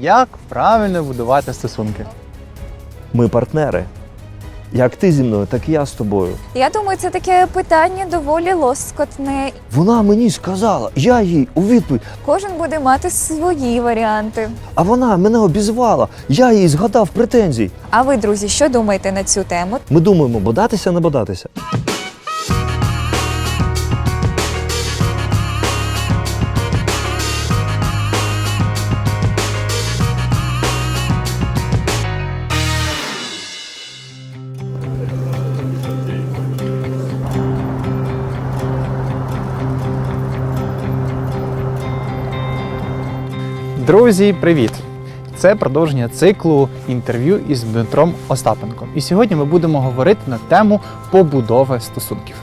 Як правильно будувати стосунки? Ми партнери. Як ти зі мною, так і я з тобою. Я думаю, це таке питання доволі лоскотне. Вона мені сказала, я їй у відповідь, Кожен буде мати свої варіанти. а вона мене обізвала. Я їй згадав претензій. А ви, друзі, що думаєте на цю тему? Ми думаємо, бодатися, не бодатися. Друзі, привіт! Це продовження циклу інтерв'ю із Дмитром Остапенком. І сьогодні ми будемо говорити на тему побудови стосунків.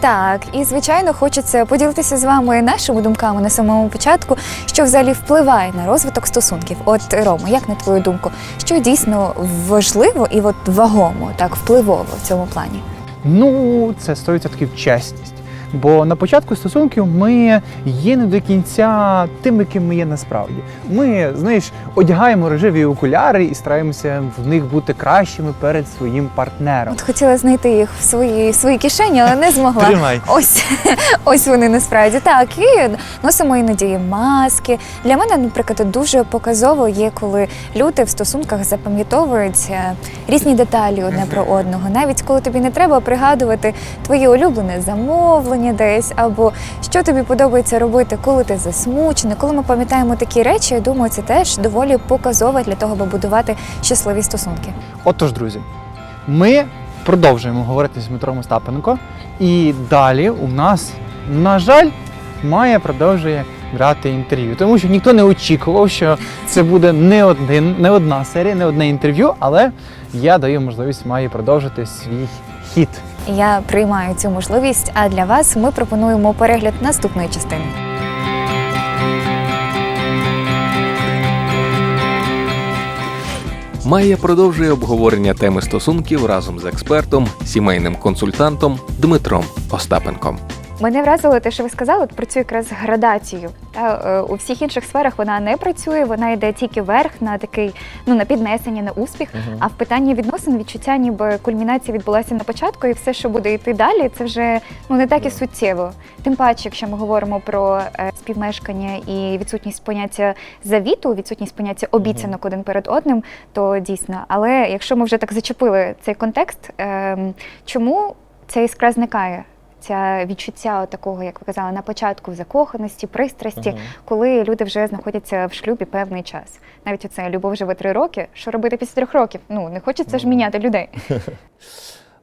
Так, і звичайно, хочеться поділитися з вами нашими думками на самому початку, що взагалі впливає на розвиток стосунків. От Рома, як на твою думку, що дійсно важливо і от вагомо, так впливово в цьому плані? Ну, це 100% чесність. Бо на початку стосунків ми є не до кінця тими, ким ми є насправді. Ми, знаєш, одягаємо рожеві окуляри і стараємося в них бути кращими перед своїм партнером. От хотіла знайти їх в своїй своїй кишені, але не змогла. Тримай. Ось ось вони насправді так. І носимо іноді маски. Для мене, наприклад, дуже показово є, коли люди в стосунках запам'ятовують е, різні деталі одне про одного. Навіть коли тобі не треба пригадувати твоє улюблене замовлення десь, або що тобі подобається робити, коли ти засмучений. Коли ми пам'ятаємо такі речі, я думаю, це теж доволі показово для того, аби будувати щасливі стосунки. Отож, друзі, ми продовжуємо говорити з Дмитром Остапенко. І далі у нас, на жаль, Майя продовжує брати інтерв'ю. Тому що ніхто не очікував, що це буде не, один, не одна серія, не одне інтерв'ю, але я даю можливість Майї продовжити свій хід. Я приймаю цю можливість. А для вас ми пропонуємо перегляд наступної частини. Майя продовжує обговорення теми стосунків разом з експертом, сімейним консультантом Дмитром Остапенком. Мене вразило те, що ви сказали про цю якраз градацію. Та е, у всіх інших сферах вона не працює, вона йде тільки вверх на такий, ну на піднесення, на успіх. А в питанні відносин відчуття, ніби кульмінація відбулася на початку, і все, що буде йти далі, це вже ну не так і суттєво. Тим паче, якщо ми говоримо про е, співмешкання і відсутність поняття завіту, відсутність поняття обіцянок один перед одним, то дійсно. Але якщо ми вже так зачепили цей контекст, ем, чому ця іскра зникає? Ця відчуття такого, як ви казали, на початку закоханості, пристрасті, коли люди вже знаходяться в шлюбі певний час. Навіть оце любов живе три роки. Що робити після трьох років? Ну не хочеться ж міняти людей.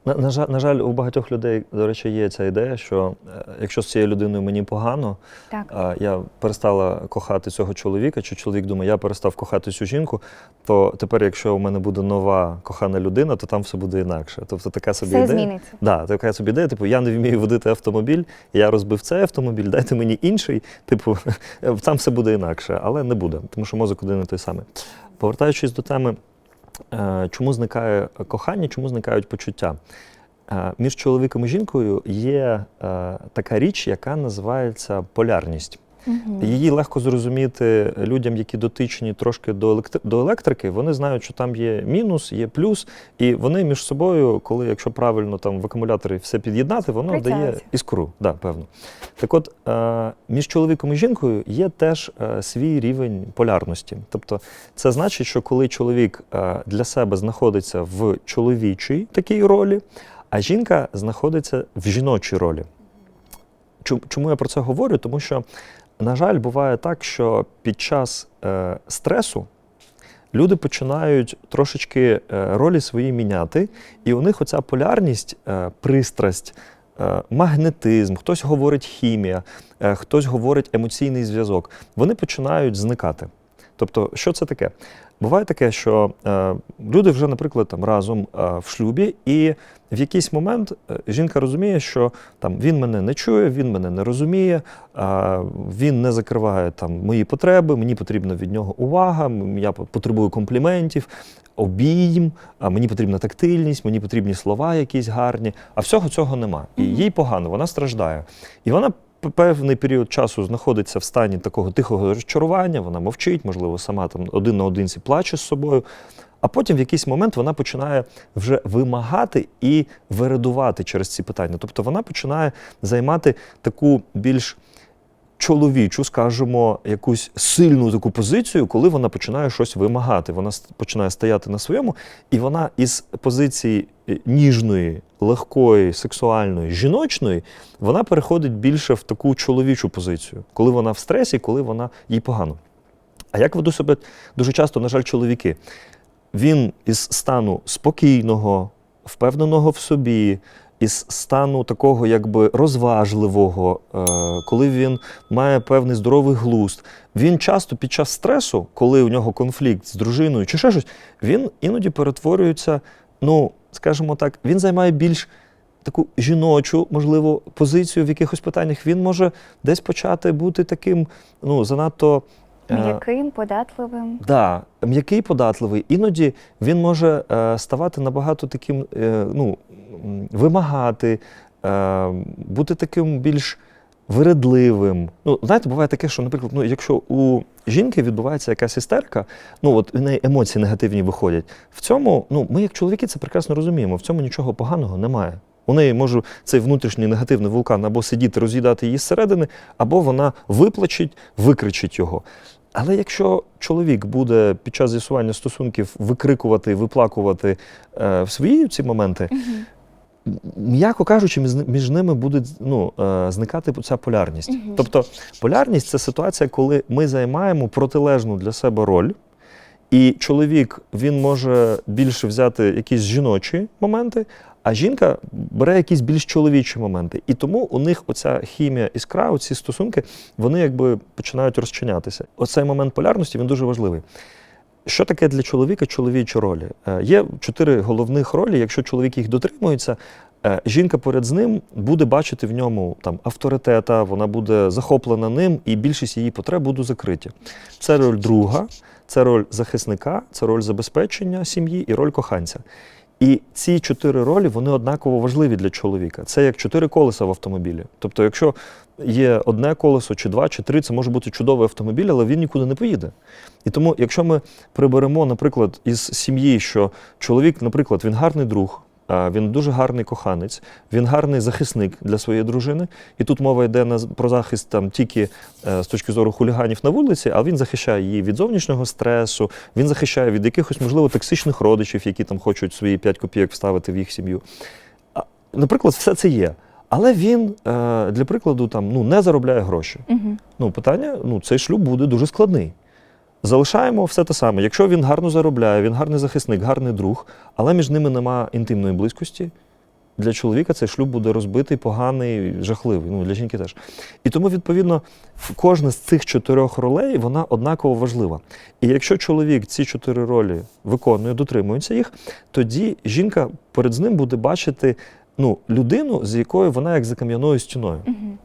На, на, жаль, на жаль, у багатьох людей, до речі, є ця ідея, що е, якщо з цією людиною мені погано, Так. я перестала кохати цього чоловіка, чи чоловік думає, я перестав кохати цю жінку, то тепер, якщо у мене буде нова кохана людина, то там все буде інакше. Тобто така собі Все ідея. зміниться. Да, така собі ідея, типу, я не вмію водити автомобіль, я розбив цей автомобіль, дайте мені інший. Типу, там все буде інакше, але не буде, тому що мозок один і той самий. Повертаючись до теми, чому зникає кохання, чому зникають почуття? Е, Між чоловіком і жінкою є е, така річ, яка називається полярність. Її легко зрозуміти людям, які дотичні трошки до, до електрики. Вони знають, що там є мінус, є плюс, і вони між собою, коли якщо правильно там в акумуляторі все під'єднати, воно дає іскру. Да, певно. Так от е, між чоловіком і жінкою є теж е, свій рівень полярності. Тобто, це значить, що коли чоловік е, для себе знаходиться в чоловічій такій ролі, а жінка знаходиться в жіночій ролі. Чому я про це говорю? Тому що, на жаль, буває так, що під час е, стресу люди починають трошечки е, ролі свої міняти, і у них оця полярність, е, пристрасть, е, магнетизм, хтось говорить хімія, е, хтось говорить емоційний зв'язок, вони починають зникати. Тобто, що це таке? Буває таке, що е, люди вже, наприклад, там разом е, в шлюбі, і в якийсь момент е, жінка розуміє, що там він мене не чує, він мене не розуміє, е, він не закриває там мої потреби, мені потрібна від нього увага, я потребую компліментів, обійм, а мені потрібна тактильність, мені потрібні слова якісь гарні, а всього цього нема. І їй погано, вона страждає. І вона певний період часу знаходиться в стані такого тихого розчарування, вона мовчить, можливо, сама там один на одинці плаче з собою. А потім в якийсь момент вона починає вже вимагати і вередувати через ці питання. Тобто вона починає займати таку більш чоловічу, скажімо, якусь сильну таку позицію, коли вона починає щось вимагати. Вона починає стояти на своєму, і вона із позиції е, ніжної, легкої, сексуальної, жіночної, вона переходить більше в таку чоловічу позицію, коли вона в стресі, коли вона їй погано. А як ведуть себе дуже часто, на жаль, чоловіки? Він із стану спокійного, впевненого в собі, із стану такого якби розважливого, е, коли він має певний здоровий глузд, він часто під час стресу, коли у нього конфлікт з дружиною чи ще щось, він іноді перетворюється, ну, скажімо так, він займає більш таку жіночу, можливо, позицію в якихось питаннях. Він може десь почати бути таким, ну, занадто. е, М'яким, податливим. Да, м'який податливий. Іноді він може е, ставати набагато таким, ну, вимагати, е, бути таким більш виредливим. Ну, знаєте, буває таке, що, наприклад, ну, якщо у жінки відбувається якась істерика, ну от у неї емоції негативні виходять. В цьому, ну, ми, як чоловіки, це прекрасно розуміємо. В цьому нічого поганого немає. У неї може цей внутрішній негативний вулкан або сидіти, роз'їдати її зсередини, або вона виплачить, викричить його. Але якщо чоловік буде під час з'ясування стосунків викрикувати, виплакувати е, в свої ці моменти, м- м'яко кажучи, між, ними буде ну, е, зникати ця полярність. Мгм. Тобто полярність це ситуація, коли ми займаємо протилежну для себе роль. І чоловік він може більше взяти якісь жіночі моменти, а жінка бере якісь більш чоловічі моменти. І тому у них оця хімія іскра, оці стосунки, вони якби починають розчинятися. Оцей момент полярності він дуже важливий. Що таке для чоловіка чоловічі ролі? Е, Є чотири головних ролі. Якщо чоловік їх дотримується, е, жінка поряд з ним буде бачити в ньому там авторитета, вона буде захоплена ним, і більшість її потреб будуть закриті. Це роль друга, це роль захисника, це роль забезпечення сім'ї і роль коханця. І ці чотири ролі вони однаково важливі для чоловіка. Це як чотири колеса в автомобілі. Тобто, якщо є одне колесо, чи два, чи три, це може бути чудовий автомобіль, але він нікуди не поїде. І тому, якщо ми приберемо, наприклад, із сім'ї, що чоловік, наприклад, він гарний друг, він дуже гарний коханець, він гарний захисник для своєї дружини. І тут мова йде на, про захист там тільки е, з точки зору хуліганів на вулиці, а він захищає її від зовнішнього стресу, він захищає від якихось, можливо, токсичних родичів, які там хочуть свої 5 копійок вставити в їх сім'ю. Наприклад, все це є. Але він, е, для прикладу, там, ну, не заробляє гроші. Угу. Ну, питання, ну, цей шлюб буде дуже складний. Залишаємо все те саме. Якщо він гарно заробляє, він гарний захисник, гарний друг, але між ними нема інтимної близькості. Для чоловіка цей шлюб буде розбитий, поганий, жахливий. Ну, для жінки теж. І тому, відповідно, кожна з цих чотирьох ролей вона однаково важлива. І якщо чоловік ці чотири ролі виконує, дотримується їх, тоді жінка перед ним буде бачити ну, людину, з якою вона як за кам'яною стіною. Угу.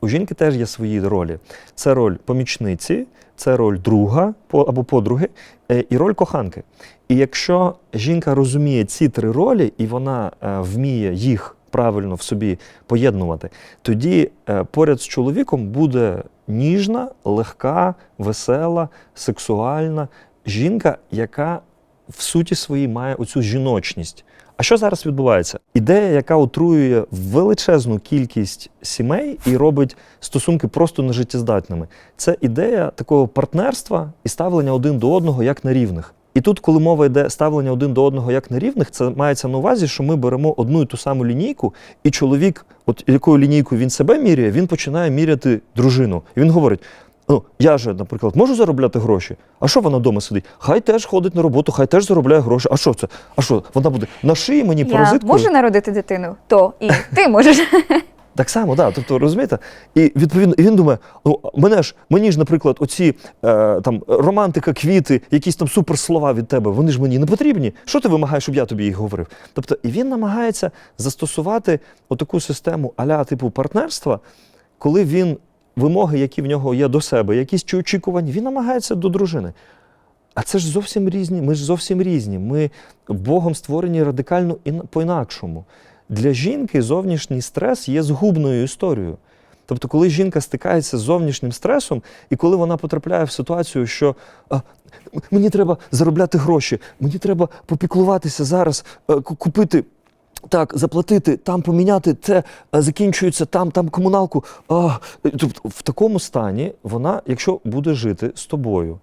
У жінки теж є свої ролі. Це роль помічниці, це роль друга або подруги, е, і роль коханки. І якщо жінка розуміє ці три ролі, і вона е, вміє їх правильно в собі поєднувати, тоді е, поряд з чоловіком буде ніжна, легка, весела, сексуальна жінка, яка в суті своїй має оцю жіночність. А що зараз відбувається? Ідея, яка отруює величезну кількість сімей і робить стосунки просто нежиттєздатними. Це ідея такого партнерства і ставлення один до одного як на рівних. І тут, коли мова йде ставлення один до одного як на рівних, це мається на увазі, що ми беремо одну і ту саму лінійку, і чоловік, от якою лінійкою він себе міряє, він починає міряти дружину. І він говорить: ну, я же, наприклад, можу заробляти гроші. А що вона вдома сидить? Хай теж ходить на роботу, хай теж заробляє гроші. А що це? А що? Вона буде на шиї мені Я паразиткою? можу народити дитину, то і ти можеш. Так само, да. Тобто, розумієте? І відповідно, і він думає: ну мене ж, мені ж, наприклад, оці е, там романтика, квіти, якісь там суперслова від тебе, вони ж мені не потрібні. Що ти вимагаєш, щоб я тобі їх говорив? Тобто, і він намагається застосувати отаку систему аля типу партнерства, коли він вимоги, які в нього є до себе, якісь чи очікування, він намагається до дружини. А це ж зовсім різні. Ми ж зовсім різні. Ми Богом створені радикально ін- по-інакшому. Для жінки зовнішній стрес є згубною історією. Тобто, коли жінка стикається з зовнішнім стресом, і коли вона потрапляє в ситуацію, що а, мені треба заробляти гроші, мені треба попіклуватися зараз, е, купити. Так, заплатити, там поміняти, це е, закінчується там, там комуналку. А, тобто, в такому стані вона, якщо буде жити з тобою,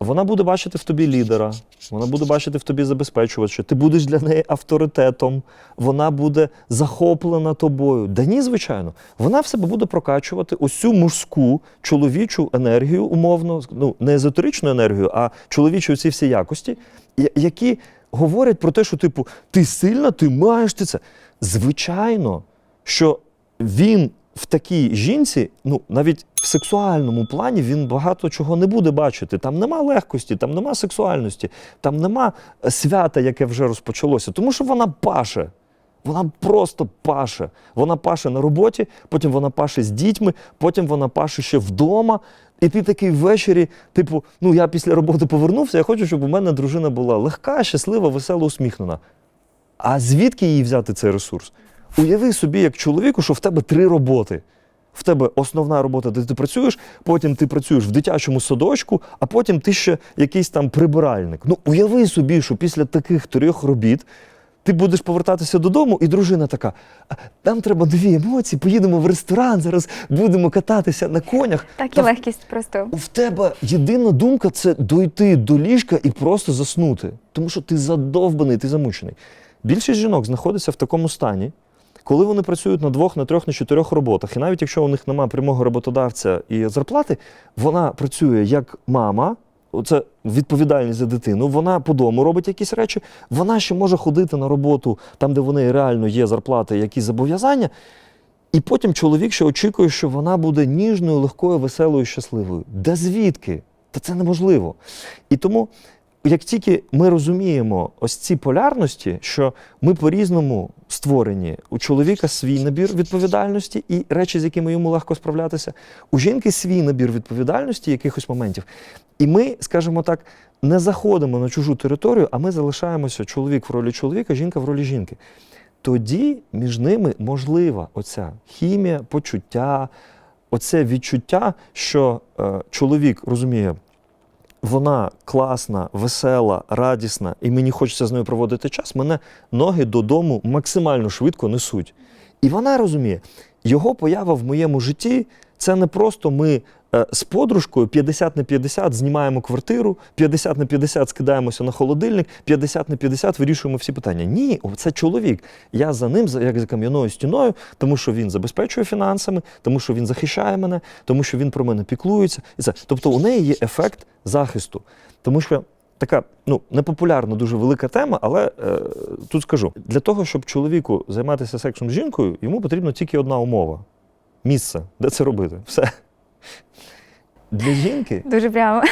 вона буде бачити в тобі лідера, вона буде бачити в тобі забезпечувача, ти будеш для неї авторитетом, вона буде захоплена тобою. Да ні, звичайно, вона в себе буде прокачувати цю мужську чоловічу енергію, умовно, ну не езотеричну енергію, а чоловічу ці всі якості, які говорять про те, що, типу, ти сильна, ти маєш ти це. Звичайно, що він в такій жінці, ну навіть в сексуальному плані він багато чого не буде бачити. Там нема легкості, там нема сексуальності, там нема свята, яке вже розпочалося, тому що вона паше. Вона просто паше. Вона паше на роботі, потім вона паше з дітьми, потім вона паше ще вдома. І ти такий ввечері, типу, ну я після роботи повернувся, я хочу, щоб у мене дружина була легка, щаслива, весела, усміхнена. А звідки їй взяти цей ресурс? Уяви собі, як чоловіку, що в тебе три роботи. В тебе основна робота, де ти працюєш, потім ти працюєш в дитячому садочку, а потім ти ще якийсь там прибиральник. Ну, уяви собі, що після таких трьох робіт ти будеш повертатися додому, і дружина така: «А, нам треба нові емоції, поїдемо в ресторан, зараз будемо кататися на конях. Так і Та легкість просто. в тебе єдина думка це дойти до ліжка і просто заснути. Тому що ти задовбаний, ти замучений. Більшість жінок знаходиться в такому стані, коли вони працюють на двох, на трьох, на чотирьох роботах. І навіть якщо у них немає прямого роботодавця і зарплати, вона працює як мама. Це відповідальність за дитину. Вона по дому робить якісь речі. Вона ще може ходити на роботу там, де в неї реально є зарплати, якісь зобов'язання. І потім чоловік ще очікує, що вона буде ніжною, легкою, веселою, щасливою. Де звідки? Та це неможливо. І тому, як тільки ми розуміємо ось ці полярності, що ми по-різному створені, у чоловіка свій набір відповідальності і речі, з якими йому легко справлятися, у жінки свій набір відповідальності, якихось моментів. І ми, скажімо так, не заходимо на чужу територію, а ми залишаємося чоловік в ролі чоловіка, жінка в ролі жінки тоді між ними можлива оця хімія, почуття, оце відчуття, що е, чоловік розуміє, вона класна, весела, радісна, і мені хочеться з нею проводити час, мене ноги додому максимально швидко несуть. І вона розуміє, його поява в моєму житті це не просто ми з подружкою 50 на 50 знімаємо квартиру, 50 на 50 скидаємося на холодильник, 50 на 50 вирішуємо всі питання. Ні, це чоловік. Я за ним, як за кам'яною стіною, тому що він забезпечує фінансами, тому що він захищає мене, тому що він про мене піклується. І це. Тобто у неї є ефект захисту. Тому що така ну, непопулярна, дуже велика тема, але е, тут скажу: для того, щоб чоловіку займатися сексом з жінкою, йому потрібна тільки одна умова: місце, де це робити. Все. Для жінки, Дуже прямо.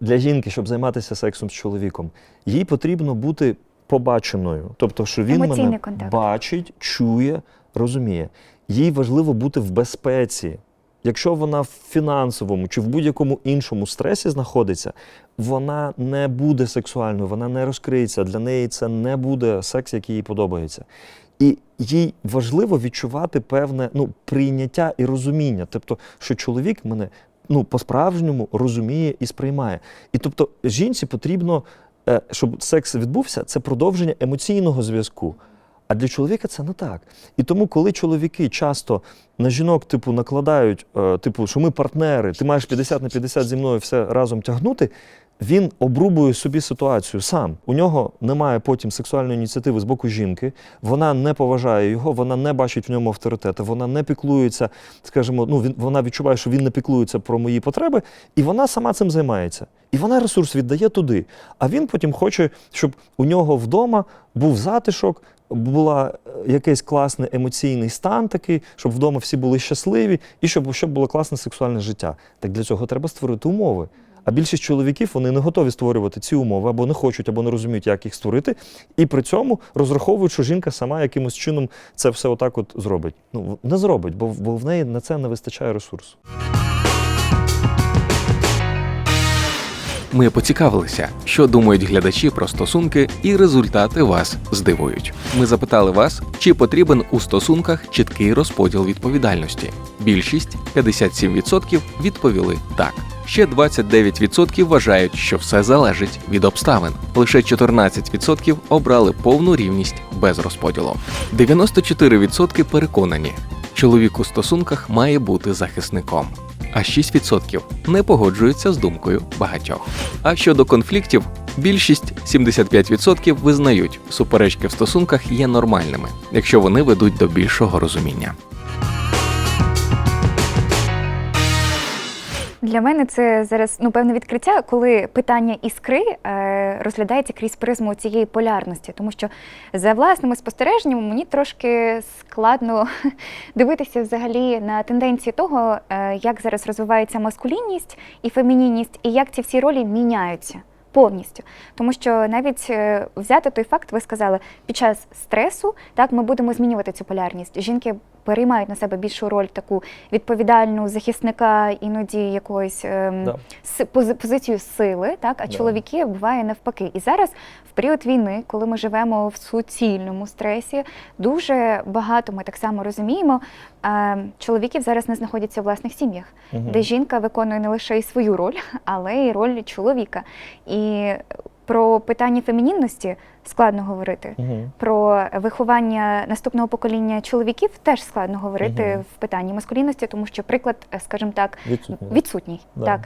для жінки, щоб займатися сексом з чоловіком, їй потрібно бути побаченою. Тобто, що він Емоційний мене контакт. бачить, чує, розуміє. Їй важливо бути в безпеці. Якщо вона в фінансовому чи в будь-якому іншому стресі знаходиться, вона не буде сексуальною, вона не розкриється. Для неї це не буде секс, який їй подобається. І їй важливо відчувати певне ну, прийняття і розуміння. Тобто, що чоловік мене ну, по-справжньому розуміє і сприймає. І тобто жінці потрібно, е, щоб секс відбувся, це продовження емоційного зв'язку. А для чоловіка це не так. І тому, коли чоловіки часто на жінок, типу, накладають, е, типу, що ми партнери, ти маєш 50 на 50 зі мною все разом тягнути, він обрубує собі ситуацію сам. У нього немає потім сексуальної ініціативи з боку жінки, вона не поважає його, вона не бачить в ньому авторитету, вона не піклується, скажімо, ну він вона відчуває, що він не піклується про мої потреби, і вона сама цим займається. І вона ресурс віддає туди. А він потім хоче, щоб у нього вдома був затишок, була е, якийсь класний емоційний стан такий, щоб вдома всі були щасливі, і щоб, щоб було класне сексуальне життя. Так для цього треба створити умови. А більшість чоловіків вони не готові створювати ці умови, або не хочуть, або не розуміють, як їх створити. І при цьому розраховують, що жінка сама якимось чином це все отак от зробить. Ну не зробить, бо, бо в неї на це не вистачає ресурсу. Ми поцікавилися, що думають глядачі про стосунки, і результати вас здивують. Ми запитали вас, чи потрібен у стосунках чіткий розподіл відповідальності. Більшість 57% відповіли так. Ще 29% вважають, що все залежить від обставин. Лише 14% обрали повну рівність без розподілу. 94% переконані, чоловік у стосунках має бути захисником. А 6% не погоджуються з думкою багатьох. А щодо конфліктів, більшість 75% визнають, суперечки в стосунках є нормальними, якщо вони ведуть до більшого розуміння. Для мене це зараз ну певне відкриття, коли питання іскри е, розглядається крізь призму цієї полярності, тому що за власними спостереженнями мені трошки складно дивитися взагалі на тенденції того, е, як зараз розвивається маскулінність і фемінінність, і як ці всі ролі міняються. Повністю, тому що навіть е, взяти той факт, ви сказали, під час стресу так ми будемо змінювати цю полярність. Жінки переймають на себе більшу роль таку відповідальну захисника, іноді якоїсь ем, Да. позицію сили, так а Да. чоловіки буває навпаки. І зараз, в період війни, коли ми живемо в суцільному стресі, дуже багато ми так само розуміємо. Чоловіків зараз не знаходяться у власних сім'ях, Мгм. де жінка виконує не лише і свою роль, але й роль чоловіка. І про питання фемінінності складно говорити. Мгм. Про виховання наступного покоління чоловіків теж складно говорити Мгм. в питанні маскулінності, тому що приклад, е, скажімо так, відсутній. відсутній. Да. Так.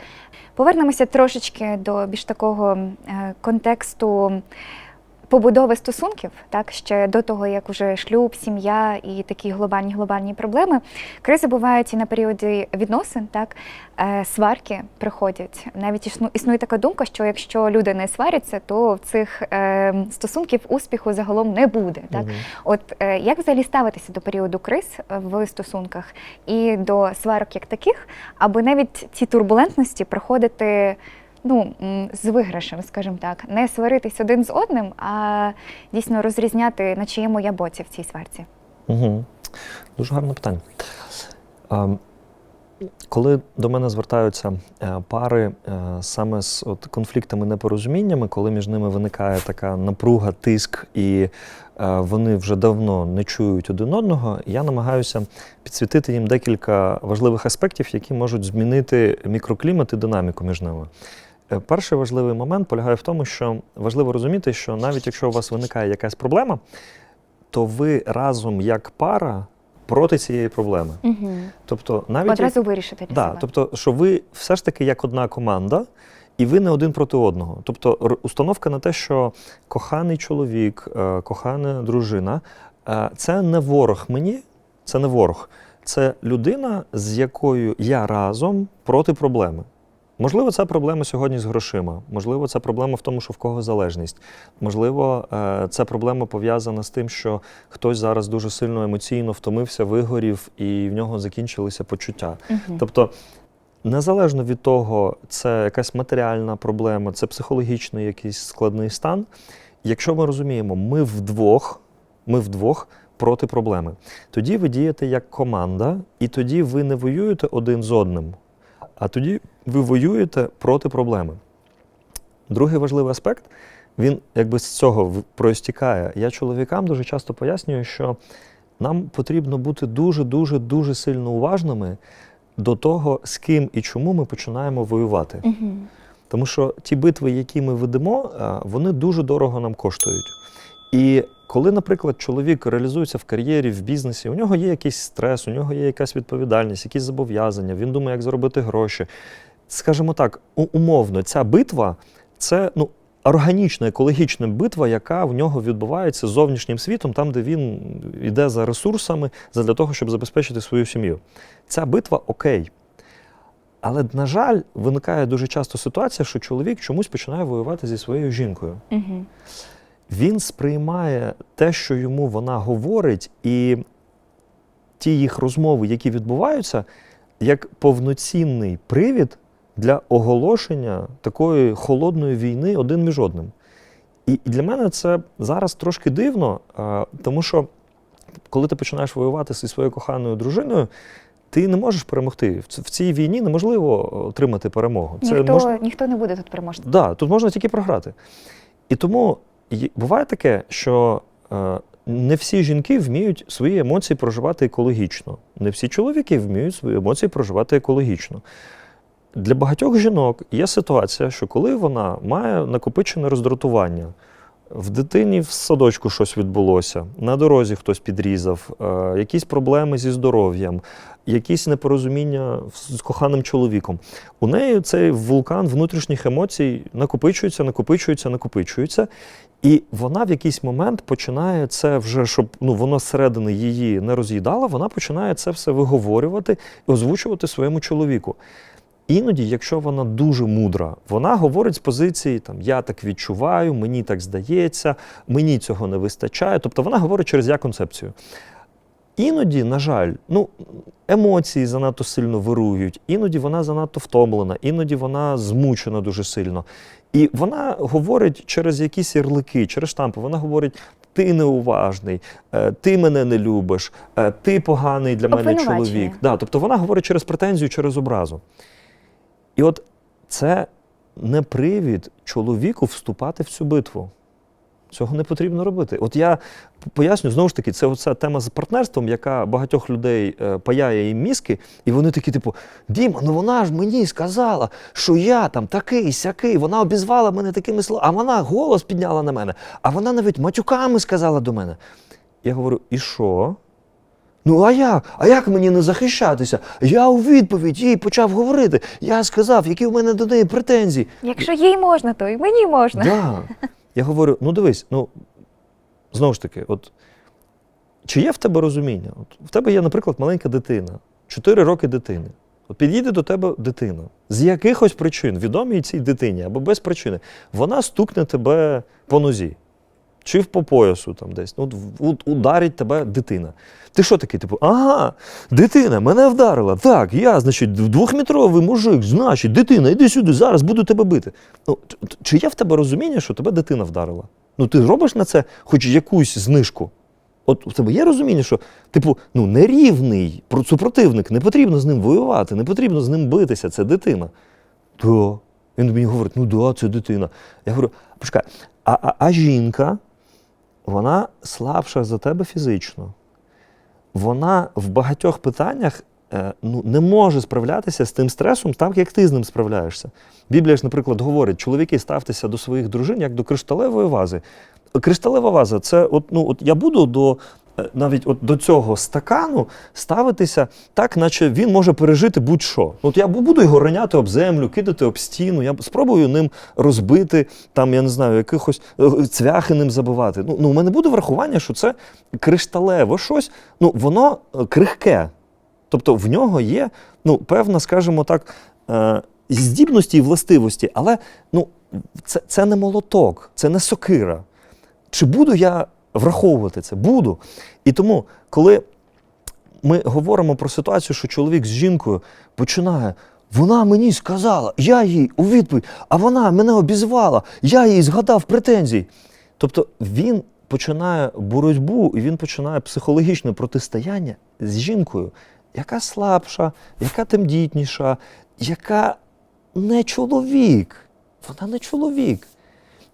Повернемося трошечки до більш такого е, контексту побудови стосунків, так ще до того, як уже шлюб, сім'я і такі глобальні глобальні проблеми. Кризи бувають і на періоді відносин, так е, сварки приходять. Навіть існу- існує така думка, що якщо люди не сваряться, то в цих е, стосунків успіху загалом не буде. Так Мгм. От е, як взагалі ставитися до періоду криз в стосунках і до сварок як таких, аби навіть ці турбулентності проходити ну, з виграшем, скажімо так, не сваритись один з одним, а дійсно розрізняти, на чиєму я боці в цій сварці. Угу. Дуже гарне питання. Коли до мене звертаються е, пари е, саме з от, конфліктами, непорозуміннями, коли між ними виникає така напруга, тиск, і е, вони вже давно не чують один одного, я намагаюся підсвітити їм декілька важливих аспектів, які можуть змінити мікроклімат і динаміку між ними. Е, Перший важливий момент полягає в тому, що важливо розуміти, що навіть якщо у вас виникає якась проблема, то ви разом як пара проти цієї проблеми. Угу. Тобто, навіть як- Одразу вирішити для да, себе. тобто, що ви все ж таки як одна команда, і ви не один проти одного. Тобто, установка на те, що коханий чоловік, е, кохана дружина е, це не ворог мені, це не ворог, це людина, з якою я разом проти проблеми. Можливо, це проблема сьогодні з грошима. Можливо, це проблема в тому, що в кого залежність. Можливо, е, це проблема пов'язана з тим, що хтось зараз дуже сильно емоційно втомився, вигорів, і в нього закінчилися почуття. Мгм. Тобто, незалежно від того, це якась матеріальна проблема, це психологічний якийсь складний стан. Якщо ми розуміємо, ми вдвох, ми вдвох проти проблеми, тоді ви дієте як команда, і тоді ви не воюєте один з одним, а тоді ви воюєте проти проблеми. Другий важливий аспект, він якби з цього проістікає. Я чоловікам дуже часто пояснюю, що нам потрібно бути дуже, дуже, дуже сильно уважними до того, з ким і чому ми починаємо воювати. Мгм. Тому що ті битви, які ми ведемо, е, вони дуже дорого нам коштують. І коли, наприклад, чоловік реалізується в кар'єрі, в бізнесі, у нього є якийсь стрес, у нього є якась відповідальність, якісь зобов'язання, він думає, як заробити гроші. Скажімо так, умовно, ця битва це ну, органічна, екологічна битва, яка в нього відбувається з зовнішнім світом, там, де він йде за ресурсами для того, щоб забезпечити свою сім'ю. Ця битва окей. Але, на жаль, виникає дуже часто ситуація, що чоловік чомусь починає воювати зі своєю жінкою. Мгм. Він сприймає те, що йому вона говорить, і ті їх розмови, які відбуваються, як повноцінний привід для оголошення такої холодної війни один між одним. І для мене це зараз трошки дивно, тому що коли ти починаєш воювати зі своєю коханою дружиною, ти не можеш перемогти. В цій війні неможливо отримати перемогу. Це ніхто, можна... ніхто не буде тут переможцем. Да, тут можна тільки програти. І тому буває таке, що е, не всі жінки вміють свої емоції проживати екологічно. Не всі чоловіки вміють свої емоції проживати екологічно. Для багатьох жінок є ситуація, що коли вона має накопичене роздратування, в дитині в садочку щось відбулося, на дорозі хтось підрізав, е, якісь проблеми зі здоров'ям, якісь непорозуміння з коханим чоловіком. У неї цей вулкан внутрішніх емоцій накопичується, накопичується, накопичується. І вона в якийсь момент починає це вже, щоб ну, воно зсередини її не роз'їдало, вона починає це все виговорювати і озвучувати своєму чоловіку. Іноді, якщо вона дуже мудра, вона говорить з позиції там я так відчуваю, мені так здається, мені цього не вистачає. Тобто вона говорить через я концепцію. Іноді, на жаль, ну, емоції занадто сильно вирують, іноді вона занадто втомлена, іноді вона змучена дуже сильно. І вона говорить через якісь ярлики, через штампи. Вона говорить: ти неуважний, е, ти мене не любиш, е, ти поганий для мене чоловік. Да, тобто вона говорить через претензію, через образу. І от це не привід чоловіку вступати в цю битву. Цього не потрібно робити. От я поясню, знову ж таки, це оця тема з партнерством, яка багатьох людей е, паяє їм мізки, і вони такі, типу, Діма, ну вона ж мені сказала, що я там такий, сякий, вона обізвала мене такими словами, а вона голос підняла на мене, а вона навіть матюками сказала до мене. Я говорю, і що? Ну, а як? А як мені не захищатися? Я у відповідь їй почав говорити. Я сказав, які в мене до неї претензії. Якщо їй можна, то і мені можна. Да. Я говорю: ну дивись, ну знову ж таки, от чи є в тебе розуміння? От в тебе є, наприклад, маленька дитина, 4 роки дитини. От підійде до тебе дитина з якихось причин, відомій цій дитині або без причини, вона стукне тебе по нозі. Чи в по поясу там десь. Ну, ударить тебе дитина. Ти що такий? Типу, ага, дитина мене вдарила. Так, я, значить, двохметровий мужик, значить, дитина, іди сюди, зараз буду тебе бити. Ну, чи є в тебе розуміння, що тебе дитина вдарила? Ну, ти робиш на це хоч якусь знижку? От у тебе є розуміння, що, типу, ну, нерівний супротивник, не потрібно з ним воювати, не потрібно з ним битися, це дитина. Да. Він мені говорить, ну да, це дитина. Я говорю, почекай, а, а, а жінка, вона слабша за тебе фізично. Вона в багатьох питаннях е, ну, не може справлятися з тим стресом, так як ти з ним справляєшся. Біблія ж, наприклад, говорить: чоловіки, ставтеся до своїх дружин як до кришталевої вази. Кришталева ваза це от, ну, от я буду до. Е, Навіть от до цього стакану ставитися так, наче він може пережити будь-що. От я буду його роняти об землю, кидати об стіну, я спробую ним розбити, там, я не знаю, якихось е, цвяхи ним забивати. Ну, ну, у мене буде врахування, що це кришталево щось, ну, воно е, крихке. Тобто в нього є ну, певна, скажімо так, здібності і властивості, але ну, це, це не молоток, це не сокира. Чи буду я враховувати це? Буду. І тому, коли ми говоримо про ситуацію, що чоловік з жінкою починає. Вона мені сказала, я їй у відповідь, а вона мене обізвала, я їй згадав претензій. Тобто він починає боротьбу і він починає психологічне протистояння з жінкою, яка слабша, яка тендітніша, яка не чоловік. Вона не чоловік.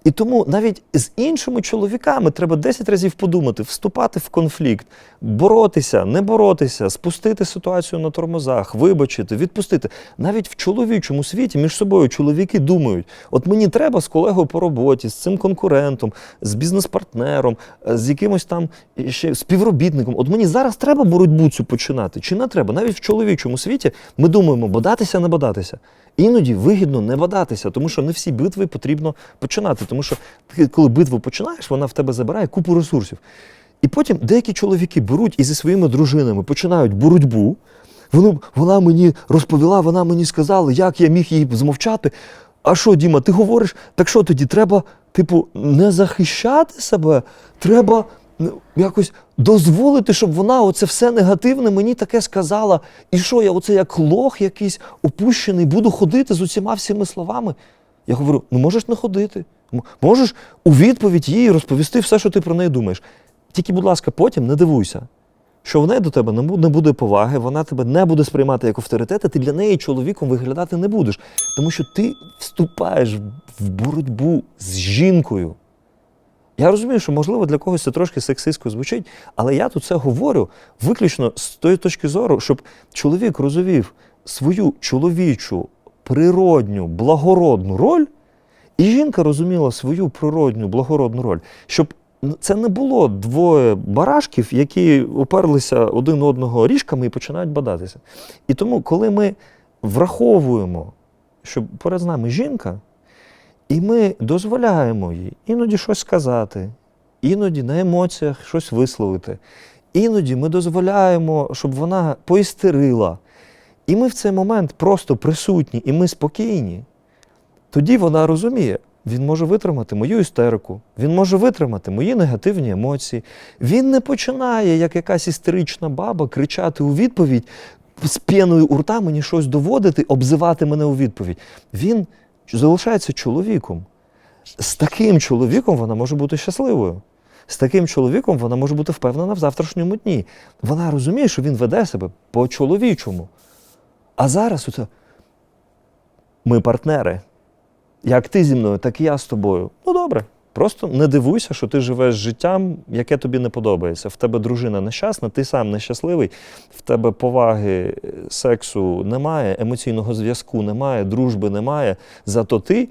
І тому навіть з іншими чоловіками треба 10 разів подумати, вступати в конфлікт, боротися, не боротися, спустити ситуацію на тормозах, вибачити, відпустити. Навіть в чоловічому світі між собою чоловіки думають: от мені треба з колегою по роботі, з цим конкурентом, з бізнес-партнером, е, з якимось там ще співробітником. От мені зараз треба боротьбу цю починати, чи не треба? Навіть в чоловічому світі ми думаємо, бодатися, не бодатися. Іноді вигідно не бодатися, тому що не всі битви потрібно починати. Тому що ти, коли битву починаєш, вона в тебе забирає купу ресурсів. І потім деякі чоловіки беруть і зі своїми дружинами починають боротьбу. Вони, вона мені розповіла, вона мені сказала, як я міг її змовчати. А що, Діма, ти говориш, так що тоді треба, типу, не захищати себе, треба якось дозволити, щоб вона оце все негативне мені таке сказала. І що я, оце як лох якийсь опущений, буду ходити з усіма всіми словами. Я говорю: ну можеш не ходити. Можеш у відповідь їй розповісти все, що ти про неї думаєш. Тільки, будь ласка, потім не дивуйся. що в неї до тебе не буде поваги, вона тебе не буде сприймати як авторитет, а ти для неї чоловіком виглядати не будеш. Тому що ти вступаєш в боротьбу з жінкою. Я розумію, що можливо для когось це трошки сексистсько звучить, але я тут це говорю виключно з тої точки зору, щоб чоловік розумів свою чоловічу, природню, благородну роль, і жінка розуміла свою природню, благородну роль, щоб це не було двоє барашків, які оперлися один одного ріжками і починають бадатися. І тому, коли ми враховуємо, що перед нами жінка, і ми дозволяємо їй іноді щось сказати, іноді на емоціях щось висловити. Іноді ми дозволяємо, щоб вона поістерила. І ми в цей момент просто присутні, і ми спокійні. Тоді вона розуміє, він може витримати мою істерику, він може витримати мої негативні емоції. Він не починає, як якась істерична баба, кричати у відповідь, з п'яною рта мені щось доводити, обзивати мене у відповідь. Він залишається чоловіком. З таким чоловіком вона може бути щасливою. З таким чоловіком вона може бути впевнена в завтрашньому дні. Вона розуміє, що він веде себе по-чоловічому. А зараз оце ми партнери. Як ти зі мною, так і я з тобою. Ну добре. Просто не дивуйся, що ти живеш життям, яке тобі не подобається. В тебе дружина нещасна, ти сам нещасливий, в тебе поваги, е, сексу немає, емоційного зв'язку немає, дружби немає. Зато ти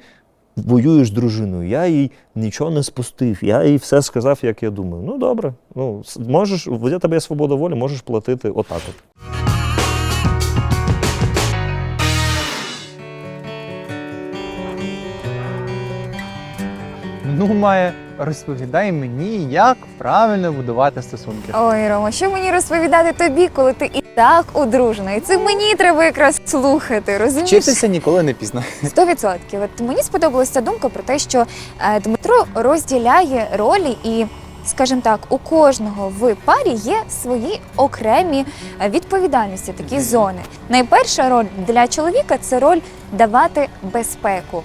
воюєш з дружиною. Я їй нічого не спустив, я їй все сказав, як я думаю. Ну добре, ну можеш, в тебе є свобода волі, можеш платити отак. От. Ну, має, розповідай мені, як правильно будувати стосунки. Ой, Рома, що мені розповідати тобі, коли ти і так одружена? І це мені треба якраз слухати, розумієш? Вчитися ніколи не пізно. Сто відсотків. От мені сподобалася ця думка про те, що е, Дмитро розділяє ролі і. Скажімо так, у кожного в парі є свої окремі е, відповідальності, такі зони. Найперша роль для чоловіка це роль давати безпеку.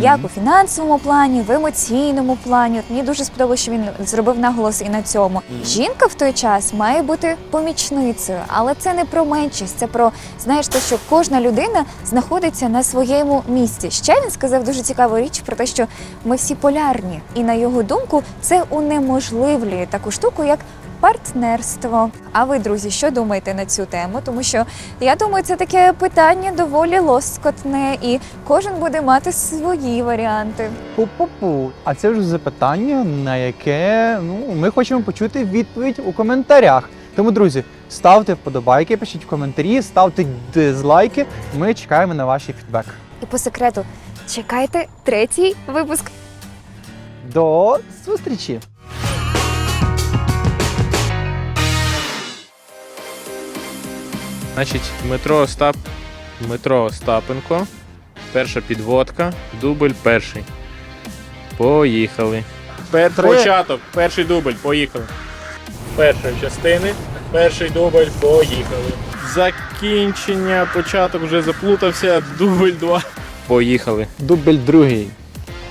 Як у фінансовому плані, в емоційному плані. От мені дуже сподобалося, що він зробив наголос і на цьому. Жінка в той час має бути помічницею, але це не про меншість, це про знаєш, те, що кожна людина знаходиться на своєму місці. Ще він сказав дуже цікаву річ про те, що ми всі полярні, і на його думку, це унеможливлює таку штуку, як партнерство. А ви, друзі, що думаєте на цю тему? Тому що я думаю, це таке питання доволі лоскотне, і кожен буде мати свої варіанти. Пу-пу-пу. А це вже запитання, на яке ну, ми хочемо почути відповідь у коментарях. Тому, друзі, ставте вподобайки, пишіть в коментарі, ставте дизлайки. Ми чекаємо на ваші фідбек. І по секрету, чекайте третій випуск. До зустрічі! Значить, Дмитро Остап... Дмитро Остапенко. Перша підводка, дубль перший. Поїхали. Пер... Початок, перший дубль, поїхали. Першої частини, перший дубль, поїхали. Закінчення, початок вже заплутався, дубль 2. Поїхали. Дубль другий.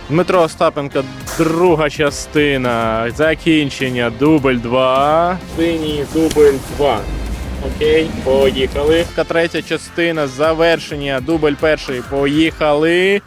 Дмитро Остапенко, друга частина. Закінчення, дубль 2. Синій дубль 2. Окей, поїхали. Третя частина, завершення, дубль перший. Поїхали.